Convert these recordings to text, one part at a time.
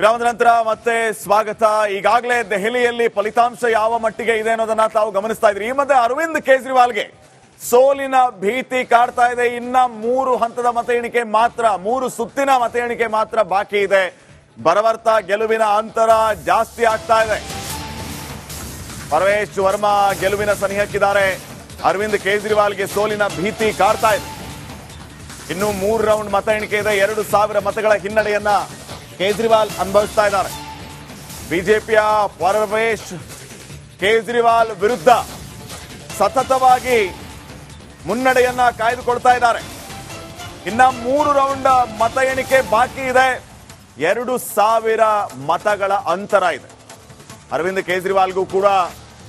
ವಿರಾಮದ ನಂತರ ಮತ್ತೆ ಸ್ವಾಗತ. ಈಗಾಗಲೇ ದೆಹಲಿಯಲ್ಲಿ ಫಲಿತಾಂಶ ಯಾವ ಮಟ್ಟಿಗೆ ಇದೆ ಅನ್ನೋದನ್ನ ತಾವು ಗಮನಿಸ್ತಾ ಇದ್ರಿ. ಈ ಮಧ್ಯೆ ಅರವಿಂದ್ ಕೇಜ್ರಿವಾಲ್ಗೆ ಸೋಲಿನ ಭೀತಿ ಕಾಡ್ತಾ ಇದೆ. ಇನ್ನ ಮೂರು ಹಂತದ ಮತ ಎಣಿಕೆ ಮಾತ್ರ, ಮೂರು ಸುತ್ತಿನ ಮತ ಎಣಿಕೆ ಮಾತ್ರ ಬಾಕಿ ಇದೆ. ಬರವರ್ತ ಗೆಲುವಿನ ಅಂತರ ಜಾಸ್ತಿ ಆಗ್ತಾ ಇದೆ. ಪರವೇಶ್ ವರ್ಮಾ ಗೆಲುವಿನ ಸನಿಹಕ್ಕಿದ್ದಾರೆ ಅರವಿಂದ್ ಕೇಜ್ರಿವಾಲ್ಗೆ ಸೋಲಿನ ಭೀತಿ ಕಾಡ್ತಾ ಇದೆ. ಇನ್ನು ಮೂರು ರೌಂಡ್ ಮತ ಎಣಿಕೆ ಇದೆ. ಎರಡು ಸಾವಿರ ಮತಗಳ ಹಿನ್ನಡೆಯನ್ನ ಕೇಜ್ರಿವಾಲ್ ಅನುಭವಿಸ್ತಾ ಇದ್ದಾರೆ. ಬಿಜೆಪಿಯ ಪರಮೇಶ್ ಕೇಜ್ರಿವಾಲ್ ವಿರುದ್ಧ ಸತತವಾಗಿ ಮುನ್ನಡೆಯನ್ನ ಕಾಯ್ದುಕೊಳ್ತಾ ಇದ್ದಾರೆ. ಇನ್ನ ಮೂರು ರೌಂಡ್ ಮತ ಎಣಿಕೆ ಬಾಕಿ ಇದೆ. ಎರಡು ಸಾವಿರ ಮತಗಳ ಅಂತರ ಇದೆ. ಅರವಿಂದ್ ಕೇಜ್ರಿವಾಲ್ಗೂ ಕೂಡ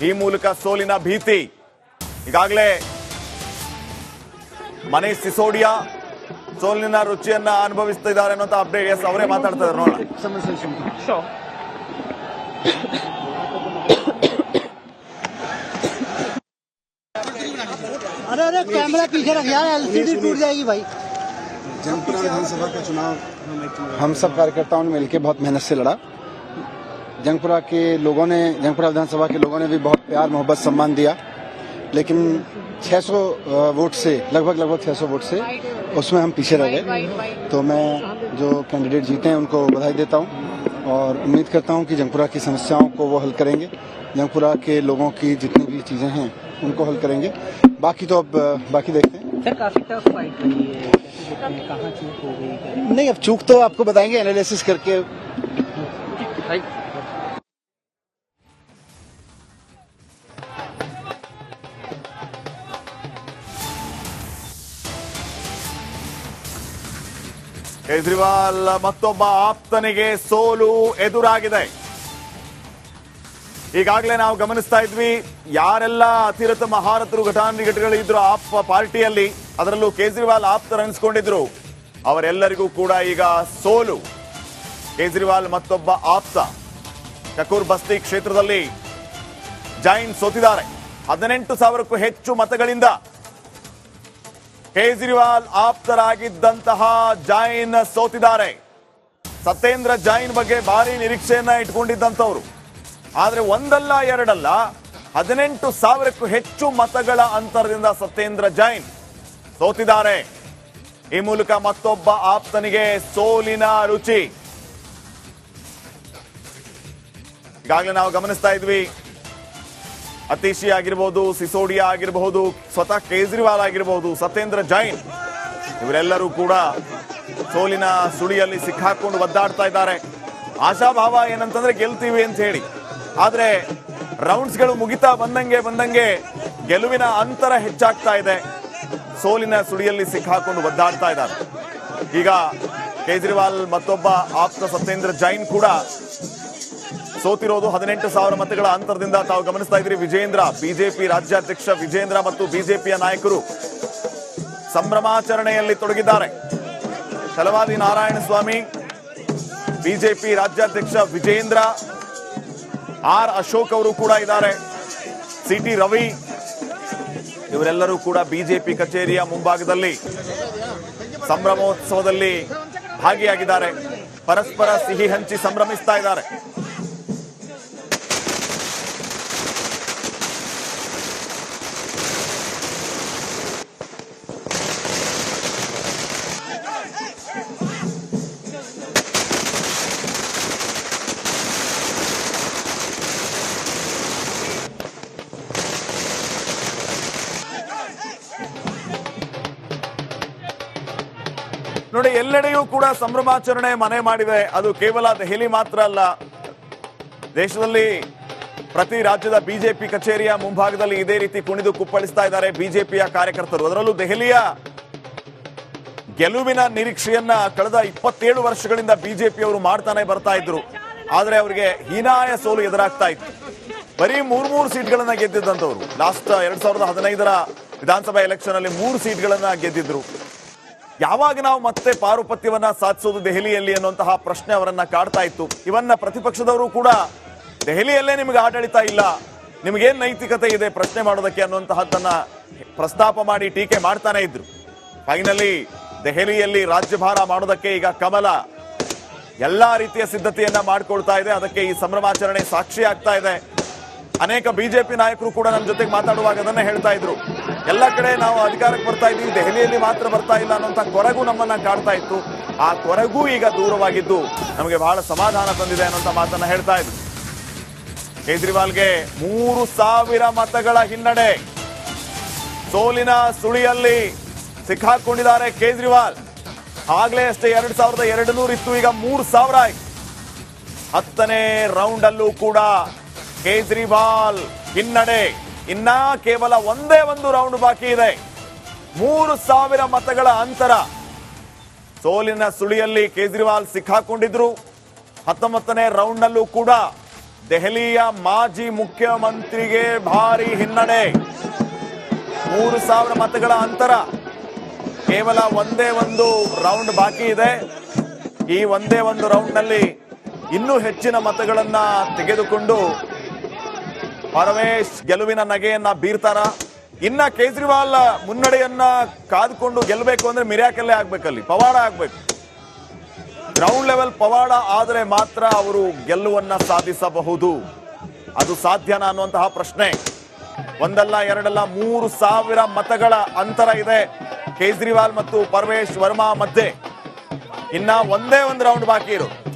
ಈ ಮೂಲಕ ಸೋಲಿನ ಭೀತಿ. ಈಗಾಗಲೇ ಮನೀಶ್ ಸಿಸೋಡಿಯಾ ಸೋಲಿನ ರುಚಿಯನ್ನ ಅನುಭವಿಸ್ತಿದ್ದಾರೆ ಅನ್ನೋ ಅಪ್ಡೇಟ್ ಎಸ್ ಅವರೇ ಮಾತಾಡ್ತಾ ಇದ್ದಾರೆ ನೋಡೋಣ अरे अरे कैमरा पीछे रख यार एलसीडी टूट जाएगी भाई जमपुरा विधानसभा का चुनाव हम सब कार्यकर्ताओं ने मिलकर बहुत मेहनत से लड़ा जंगपुरा के लोगों ने जंगपुरा विधानसभा के लोगों ने भी बहुत प्यार मोहब्बत सम्मान दिया लेकिन 600 वोट से लगभग लगभग 600 वोट से उसमें हम पीछे रह गए। तो मैं जो कैंडिडेट जीते हैं उनको बधाई देता हूँ और उम्मीद करता हूँ कि जंगपुरा की समस्याओं को वो हल करेंगे। जंगपुरा के लोगों की जितनी भी चीज़ें हैं उनको हल करेंगे। बाकी तो अब बाकी देखते हैं। सर काफ़ी टफ फाइट रही है। कहाँ चूक हो गई? नहीं अब चूक तो आपको बताएँगे एनालिसिस करके। ಕೇಜ್ರಿವಾಲ್ ಮತ್ತೊಬ್ಬ ಆಪ್ತನಿಗೆ ಸೋಲು ಎದುರಾಗಿದೆ. ಈಗಾಗಲೇ ನಾವು ಗಮನಿಸ್ತಾ ಇದ್ವಿ, ಯಾರೆಲ್ಲ ಅತಿರಥ ಮಹಾರಥರು ಘಟಾನುಘಟಿಗಳು ಇದ್ರು ಆಪ್ ಪಾರ್ಟಿಯಲ್ಲಿ, ಅದರಲ್ಲೂ ಕೇಜ್ರಿವಾಲ್ ಆಪ್ತರು ಅನಿಸ್ಕೊಂಡಿದ್ರು. ಅವರೆಲ್ಲರಿಗೂ ಕೂಡ ಈಗ ಸೋಲು. ಕೇಜ್ರಿವಾಲ್ ಮತ್ತೊಬ್ಬ ಆಪ್ತ. ಕಕೂರ್ ಬಸ್ತಿ ಕ್ಷೇತ್ರದಲ್ಲಿ ಜೈನ್ ಸೋತಿದ್ದಾರೆ. ಹದಿನೆಂಟು ಸಾವಿರಕ್ಕೂ ಹೆಚ್ಚು ಮತಗಳಿಂದ ಕೇಜ್ರಿವಾಲ್ ಆಪ್ತರಾಗಿದ್ದಂತಹ ಜೈನ್ ಸೋತಿದ್ದಾರೆ. ಸತ್ಯೇಂದ್ರ ಜೈನ್ ಬಗ್ಗೆ ಭಾರಿ ನಿರೀಕ್ಷೆಯನ್ನ ಇಟ್ಕೊಂಡಿದ್ದಂಥವ್ರು. ಆದ್ರೆ ಒಂದಲ್ಲ ಎರಡಲ್ಲ, ಹದಿನೆಂಟು ಸಾವಿರಕ್ಕೂ ಹೆಚ್ಚು ಮತಗಳ ಅಂತರದಿಂದ ಸತ್ಯೇಂದ್ರ ಜೈನ್ ಸೋತಿದ್ದಾರೆ. ಈ ಮೂಲಕ ಮತ್ತೊಬ್ಬ ಆಪ್ತನಿಗೆ ಸೋಲಿನ ರುಚಿ. ಈಗಾಗಲೇ ನಾವು ಗಮನಿಸ್ತಾ ಇದ್ವಿ. ಅತೀಶಿ ಆಗಿರಬಹುದು ಸಿಸೋಡಿಯಾ ಆಗಿರಬಹುದು ಸ್ವತಃ ಕೇಜ್ರಿವಾಲ್ ಆಗಿರಬಹುದು ಸತ್ಯೇಂದ್ರ ಜೈನ್ ಇವರೆಲ್ಲರೂ ಕೂಡ ಸೋಲಿನ ಸುಳಿಯಲ್ಲಿ ಸಿಕ್ಕಾಕೊಂಡು ಒದ್ದಾಡ್ತಾ ಇದ್ದಾರೆ. ಆಶಾಭಾವ ಏನಂತಂದ್ರೆ ಗೆಲ್ತೀವಿ ಅಂತ ಹೇಳಿ. ಆದ್ರೆ ರೌಂಡ್ಸ್ಗಳು ಮುಗಿತಾ ಬಂದಂಗೆ ಬಂದಂಗೆ ಗೆಲುವಿನ ಅಂತರ ಹೆಚ್ಚಾಗ್ತಾ ಇದೆ. ಸೋಲಿನ ಸುಳಿಯಲ್ಲಿ ಸಿಕ್ಕಾಕೊಂಡು ಒದ್ದಾಡ್ತಾ ಇದ್ದಾರೆ. ಈಗ ಕೇಜ್ರಿವಾಲ್ ಮತ್ತೊಬ್ಬ ಆಪ್ತ ಸತ್ಯೇಂದ್ರ ಜೈನ್ ಕೂಡ ಸೋತಿರೋದು ಹದಿನೆಂಟು ಸಾವಿರ ಮತಗಳ ಅಂತರದಿಂದ ತಾವು ಗಮನಿಸ್ತಾ ಇದ್ರಿ ವಿಜೇಂದ್ರ, ಬಿಜೆಪಿ ರಾಜ್ಯಾಧ್ಯಕ್ಷ ವಿಜೇಂದ್ರ ಮತ್ತು ಬಿಜೆಪಿಯ ನಾಯಕರು ಸಂಭ್ರಮಾಚರಣೆಯಲ್ಲಿ ತೊಡಗಿದ್ದಾರೆ. ಛಲವಾದಿ ನಾರಾಯಣ ಸ್ವಾಮಿ, ಬಿಜೆಪಿ ರಾಜ್ಯಾಧ್ಯಕ್ಷ ವಿಜೇಂದ್ರ, ಆರ್ ಅಶೋಕ್ ಅವರು ಕೂಡ ಇದ್ದಾರೆ. ಸಿಟಿ ರವಿ, ಇವರೆಲ್ಲರೂ ಕೂಡ ಬಿಜೆಪಿ ಕಚೇರಿಯ ಮುಂಭಾಗದಲ್ಲಿ ಸಂಭ್ರಮೋತ್ಸವದಲ್ಲಿ ಭಾಗಿಯಾಗಿದ್ದಾರೆ. ಪರಸ್ಪರ ಸಿಹಿ ಹಂಚಿ ಸಂಭ್ರಮಿಸ್ತಾ ಇದ್ದಾರೆ. ಎಲ್ಲೆಡೆಯೂ ಕೂಡ ಸಂಭ್ರಮಾಚರಣೆ ಮನೆ ಮಾಡಿದೆ. ಅದು ಕೇವಲ ದೆಹಲಿ ಮಾತ್ರ ಅಲ್ಲ. ದೇಶದಲ್ಲಿ ಪ್ರತಿ ರಾಜ್ಯದ ಬಿಜೆಪಿ ಕಚೇರಿಯ ಮುಂಭಾಗದಲ್ಲಿ ಇದೇ ರೀತಿ ಕುಣಿದು ಕುಪ್ಪಳಿಸ್ತಾ ಇದ್ದಾರೆ ಬಿಜೆಪಿಯ ಕಾರ್ಯಕರ್ತರು. ಅದರಲ್ಲೂ ದೆಹಲಿಯ ಗೆಲುವಿನ ನಿರೀಕ್ಷೆಯನ್ನ ಕಳೆದ ಇಪ್ಪತ್ತೇಳು ವರ್ಷಗಳಿಂದ ಬಿಜೆಪಿಯವರು ಮಾಡ್ತಾನೆ ಬರ್ತಾ ಇದ್ರು. ಆದ್ರೆ ಅವರಿಗೆ ಹೀನಾಯ ಸೋಲು ಎದುರಾಗ್ತಾ ಇತ್ತು. ಬರೀ ಮೂರ್ ಮೂರು ಸೀಟ್ಗಳನ್ನ ಗೆದ್ದಿದ್ದಂತವ್ರು ಲಾಸ್ಟ್ ಎರಡ್ ಸಾವಿರದ ಹದಿನೈದರ ವಿಧಾನಸಭಾ ಎಲೆಕ್ಷನ್ ಅಲ್ಲಿ ಮೂರು ಸೀಟ್ಗಳನ್ನ ಗೆದ್ದಿದ್ರು. ಯಾವಾಗ ನಾವು ಮತ್ತೆ ಪಾರುಪತ್ಯವನ್ನ ಸಾಧಿಸೋದು ದೆಹಲಿಯಲ್ಲಿ ಅನ್ನುವಂತಹ ಪ್ರಶ್ನೆ ಅವರನ್ನ ಕಾಡ್ತಾ ಇತ್ತು. ಇವನ್ನ ಪ್ರತಿಪಕ್ಷದವರು ಕೂಡ ದೆಹಲಿಯಲ್ಲೇ ನಿಮಗೆ ಆಡಳಿತ ಇಲ್ಲ, ನಿಮಗೇನ್ ನೈತಿಕತೆ ಇದೆ ಪ್ರಶ್ನೆ ಮಾಡೋದಕ್ಕೆ ಅನ್ನುವಂತಹದ್ದನ್ನ ಪ್ರಸ್ತಾಪ ಮಾಡಿ ಟೀಕೆ ಮಾಡ್ತಾನೆ ಇದ್ರು. ಫೈನಲಿ ದೆಹಲಿಯಲ್ಲಿ ರಾಜ್ಯಭಾರ ಮಾಡೋದಕ್ಕೆ ಈಗ ಕಮಲ ಎಲ್ಲಾ ರೀತಿಯ ಸಿದ್ಧತೆಯನ್ನ ಮಾಡ್ಕೊಳ್ತಾ ಇದೆ. ಅದಕ್ಕೆ ಈ ಸಂಭ್ರಮಾಚರಣೆ ಸಾಕ್ಷಿ ಆಗ್ತಾ ಇದೆ. ಅನೇಕ ಬಿಜೆಪಿ ನಾಯಕರು ಕೂಡ ನಮ್ಮ ಜೊತೆಗೆ ಮಾತಾಡುವಾಗ ಅದನ್ನ ಹೇಳ್ತಾ ಇದ್ರು. ಎಲ್ಲ ಕಡೆ ನಾವು ಅಧಿಕಾರಕ್ಕೆ ಬರ್ತಾ ಇದ್ದೀವಿ. ದೆಹಲಿಯಲ್ಲಿ ಮಾತ್ರ ಬರ್ತಾ ಇಲ್ಲ ಅನ್ನೋಂಥ ಕೊರಗು ನಮ್ಮನ್ನ ಕಾಡ್ತಾ ಇತ್ತು. ಆ ಕೊರಗು ಈಗ ದೂರವಾಗಿದ್ದು ನಮಗೆ ಬಹಳ ಸಮಾಧಾನ ತಂದಿದೆ ಅನ್ನೋಂಥ ಮಾತನ್ನ ಹೇಳ್ತಾ ಇದ್ರು ಕೇಜ್ರಿವಾಲ್ಗೆ ಮೂರು ಸಾವಿರ ಮತಗಳ ಹಿನ್ನಡೆ. ಸೋಲಿನ ಸುಳಿಯಲ್ಲಿ ಸಿಕ್ಕಾಕೊಂಡಿದ್ದಾರೆ ಕೇಜ್ರಿವಾಲ್. ಆಗ್ಲೇ ಅಷ್ಟೇ ಎರಡ್ ಸಾವಿರದ ಎರಡು ನೂರು ಇತ್ತು, ಈಗ ಮೂರು ಸಾವಿರ ಆಯ್ತು. ಹತ್ತನೇ ರೌಂಡ್ ಅಲ್ಲೂ ಕೂಡ ಕೇಜ್ರಿವಾಲ್ ಹಿನ್ನಡೆ. ಇನ್ನ ಕೇವಲ ಒಂದೇ ಒಂದು ರೌಂಡ್ ಬಾಕಿ ಇದೆ. ಮೂರು ಸಾವಿರ ಮತಗಳ ಅಂತರ. ಸೋಲಿನ ಸುಳಿಯಲ್ಲಿ ಕೇಜ್ರಿವಾಲ್ ಸಿಕ್ಕಾಕೊಂಡಿದ್ರು. ಹತ್ತೊಂಬತ್ತನೇ ರೌಂಡ್ ನಲ್ಲೂ ಕೂಡ ದೆಹಲಿಯ ಮಾಜಿ ಮುಖ್ಯಮಂತ್ರಿಗೆ ಭಾರಿ ಹಿನ್ನಡೆ. ಮೂರು ಸಾವಿರ ಮತಗಳ ಅಂತರ. ಕೇವಲ ಒಂದೇ ಒಂದು ರೌಂಡ್ ಬಾಕಿ ಇದೆ. ಈ ಒಂದೇ ಒಂದು ರೌಂಡ್ನಲ್ಲಿ ಇನ್ನೂ ಹೆಚ್ಚಿನ ಮತಗಳನ್ನ ತೆಗೆದುಕೊಂಡು ಪರಮೇಶ್ ಗೆಲುವಿನ ನಗೆಯನ್ನ ಬೀರ್ತಾರ. ಇನ್ನ ಕೇಜ್ರಿವಾಲ್ ಮುನ್ನಡೆಯನ್ನ ಕಾದ್ಕೊಂಡು ಗೆಲ್ಲಬೇಕು ಅಂದ್ರೆ ಮಿರ್ಯಾಕಲ್ಲೇ ಆಗ್ಬೇಕಲ್ಲಿ, ಪವಾಡ ಆಗ್ಬೇಕು. ಗ್ರೌಂಡ್ ಲೆವೆಲ್ ಪವಾಡ ಆದರೆ ಮಾತ್ರ ಅವರು ಗೆಲ್ಲುವನ್ನ ಸಾಧಿಸಬಹುದು. ಅದು ಸಾಧ್ಯನಾ ಅನ್ನುವಂತಹ ಪ್ರಶ್ನೆ. ಒಂದಲ್ಲ ಎರಡಲ್ಲ ಮೂರು ಸಾವಿರ ಮತಗಳ ಅಂತರ ಇದೆ ಕೇಜ್ರಿವಾಲ್ ಮತ್ತು ಪರಮೇಶ್ ವರ್ಮಾ ಮಧ್ಯೆ. ಇನ್ನ ಒಂದೇ ಒಂದು ರೌಂಡ್ ಬಾಕಿ ಇರು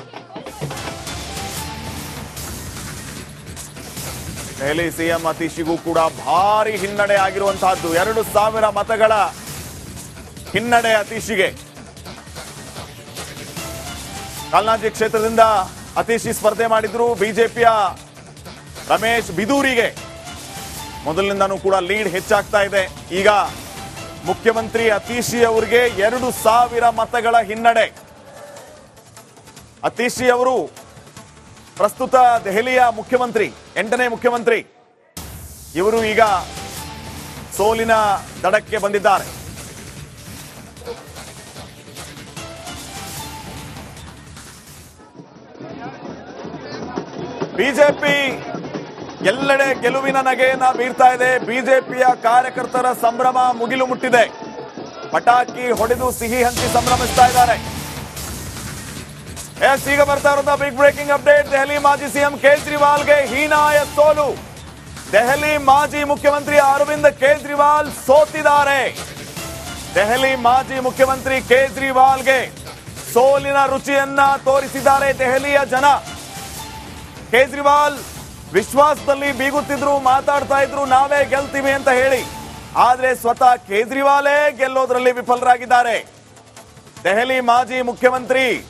ದೆಹಲಿ ಸಿಎಂ ಅತೀಶಿಗೂ ಕೂಡ ಭಾರಿ ಹಿನ್ನಡೆ ಆಗಿರುವಂತಹದ್ದು. ಎರಡು ಸಾವಿರ ಮತಗಳ ಹಿನ್ನಡೆ ಅತೀಶಿಗೆ. ಕಲ್ನಾಜಿ ಕ್ಷೇತ್ರದಿಂದ ಅತೀಶಿ ಸ್ಪರ್ಧೆ ಮಾಡಿದ್ರು ಬಿಜೆಪಿಯ ರಮೇಶ್ ಬಿದೂರಿಗೆ. ಮೊದಲಿನಿಂದನೂ ಕೂಡ ಲೀಡ್ ಹೆಚ್ಚಾಗ್ತಾ ಇದೆ. ಈಗ ಮುಖ್ಯಮಂತ್ರಿ ಅತೀಶಿ ಅವರಿಗೆ ಎರಡು ಸಾವಿರ ಮತಗಳ ಹಿನ್ನಡೆ. ಅತೀಶಿ ಅವರು ಪ್ರಸ್ತುತ ದೆಹಲಿಯ ಮುಖ್ಯಮಂತ್ರಿ, ಎಂಟನೇ ಮುಖ್ಯಮಂತ್ರಿ, ಇವರು ಈಗ ಸೋಲಿನ ದಡಕ್ಕೆ ಬಂದಿದ್ದಾರೆ. ಬಿಜೆಪಿ ಎಲ್ಲೆಡೆ ಗೆಲುವಿನ ನಗೆಯನ್ನ ಬೀರ್ತಾ ಇದೆ. ಬಿಜೆಪಿಯ ಕಾರ್ಯಕರ್ತರ ಸಂಭ್ರಮ ಮುಗಿಲು ಮುಟ್ಟಿದೆ. ಪಟಾಕಿ ಹೊಡೆದು ಸಿಹಿ ಹಂಚಿ ಸಂಭ್ರಮಿಸ್ತಾ ಇದ್ದಾರೆ. ಎಸ್, ಈಗ ಬರ್ತಾ ಇರೋದ ಬಿಗ್ ಬ್ರೇಕಿಂಗ್ ಅಪ್ಡೇಟ್ ದೆಹಲಿ ಮಾಜಿ ಸಿಎಂ ಕೇಜ್ರಿವಾಲ್ಗೆ ಹೀನಾಯ ಸೋಲು. ದೆಹಲಿ ಮಾಜಿ ಮುಖ್ಯಮಂತ್ರಿ ಅರವಿಂದ್ ಕೇಜ್ರಿವಾಲ್ ಸೋತಿದ್ದಾರೆ. ದೆಹಲಿ ಮಾಜಿ ಮುಖ್ಯಮಂತ್ರಿ ಕೇಜ್ರಿವಾಲ್ಗೆ ಸೋಲಿನ ರುಚಿಯನ್ನ ತೋರಿಸಿದ್ದಾರೆ ದೆಹಲಿಯ ಜನ. ಕೇಜ್ರಿವಾಲ್ ವಿಶ್ವಾಸದಲ್ಲಿ ಬೀಗುತ್ತಿದ್ರು, ಮಾತಾಡ್ತಾ ಇದ್ರು, ನಾವೇ ಗೆಲ್ತೀವಿ ಅಂತ ಹೇಳಿ. ಆದರೆ ಸ್ವತಃ ಕೇಜ್ರಿವಾಲೇ ಗೆಲ್ಲೋದ್ರಲ್ಲಿ ವಿಫಲರಾಗಿದ್ದಾರೆ. ದೆಹಲಿ ಮಾಜಿ ಮುಖ್ಯಮಂತ್ರಿ